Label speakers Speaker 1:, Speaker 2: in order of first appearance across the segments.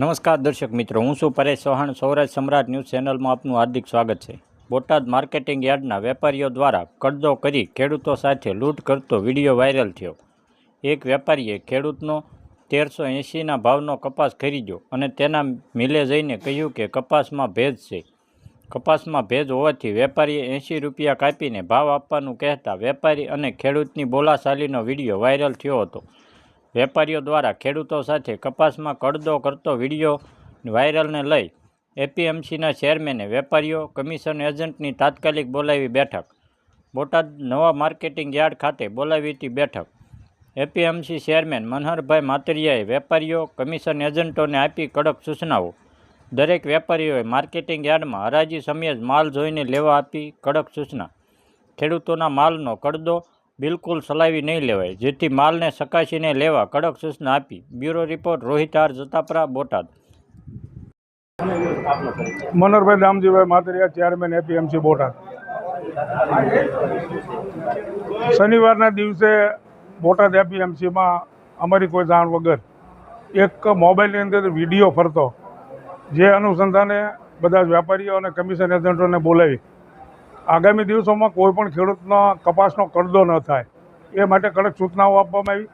Speaker 1: નમસ્કાર દર્શક મિત્રો, હું છું પરેશ ચૌહાણ. સૌરાષ્ટ્ર સમ્રાટ ન્યૂઝ ચેનલમાં આપનું હાર્દિક સ્વાગત છે. બોટાદ માર્કેટિંગ યાર્ડના વેપારીઓ દ્વારા કડદો કરી ખેડૂતો સાથે લૂંટ કરતો વીડિયો વાયરલ થયો. એક વેપારીએ ખેડૂતનો તેરસો એંશીના ભાવનો કપાસ ખરીદ્યો અને તેના મિલે જઈને કહ્યું કે કપાસમાં ભેજ છે. કપાસમાં ભેજ હોવાથી વેપારીએ એંશી રૂપિયા કાપીને ભાવ આપવાનું કહેતા વેપારી અને ખેડૂતની બોલાશાલીનો વીડિયો વાયરલ થયો હતો. વેપારીઓ દ્વારા ખેડૂતો સાથે કપાસમાં કડદો કરતો વીડિયો વાયરલને લઈ એપીએમસીના ચેરમેને, વેપારીઓ, કમિશન એજન્ટની તાત્કાલિક બોલાવી બેઠક. બોટાદ નવા માર્કેટિંગ યાર્ડ ખાતે બોલાવી હતી બેઠક. એપીએમસી ચેરમેન મનહરભાઈ માતરિયાએ વેપારીઓ, કમિશન એજન્ટોને આપી કડક સૂચનાઓ. દરેક વેપારીઓએ માર્કેટિંગ યાર્ડમાં હરાજી સમયે જ માલ જોઈને લેવા આપી કડક સૂચના. ખેડૂતોના માલનો કડદો બિલકુલ સલાવી નહીં લેવાય, જેથી માલને સકાશીને લેવા કડક સૂચના આપી. Bureau report Rohit R Jatapara, Botad.
Speaker 2: Manoharbhai Damjibhai Matariya, chairman APMC Botad. શનિવારના દિવસે બોટાદ એપીએમસીમાં અમારી કોઈ જાણ વગર એક મોબાઈલની અંદર વીડિયો ફરતો, જે અનુસંધાને બધા જ વેપારીઓ અને કમિશન એજન્ટોને બોલાવી. આગામી દિવસોમાં કોઈ પણ ખેડૂતનો કપાસનો કરદો ન થાય. એ માટે કડક સૂચનાઓ આપવામાં આવી.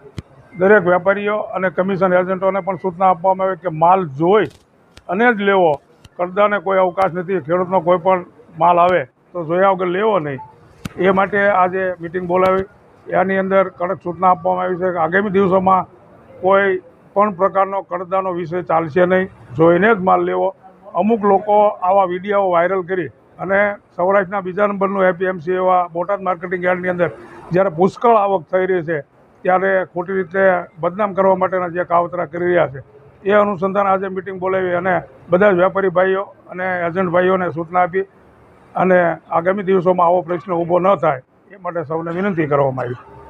Speaker 2: દરેક વેપારીઓ અને કમિશન એજન્ટોને પણ સૂચના આપવામાં આવી કે માલ જોઈ અને જ લેવો. કરદાને કોઈ અવકાશ નથી. ખેડૂતનો કોઈ પણ માલ આવે તો જોયા વગર લેવો નહીં. એ માટે આજે મિટિંગ બોલાવી. એની અંદર કડક સૂચના આપવામાં આવી છે કે આગામી દિવસોમાં કોઈ પણ પ્રકારનો કરદાનો વિષય ચાલશે નહીં. જોઈને જ માલ લેવો. અમુક લોકો આવા વીડિયો વાયરલ કરી અને સૌરાષ્ટ્રના બીજા નંબરનું એપીએમસી એવા બોટાદ માર્કેટિંગ યાર્ડની અંદર જ્યારે પુષ્કળ આવક થઈ રહી છે, ત્યારે ખોટી રીતે બદનામ કરવા માટેના જે કાવતરા કરી રહ્યા છે, એ અનુસંધાન આજે મિટિંગ બોલાવી અને બધા જ વેપારી ભાઈઓ અને એજન્ટ ભાઈઓને સૂચના આપી અને આગામી દિવસોમાં આવો પ્રશ્ન ઊભો ન થાય, એ માટે સૌને વિનંતી કરવામાં આવી.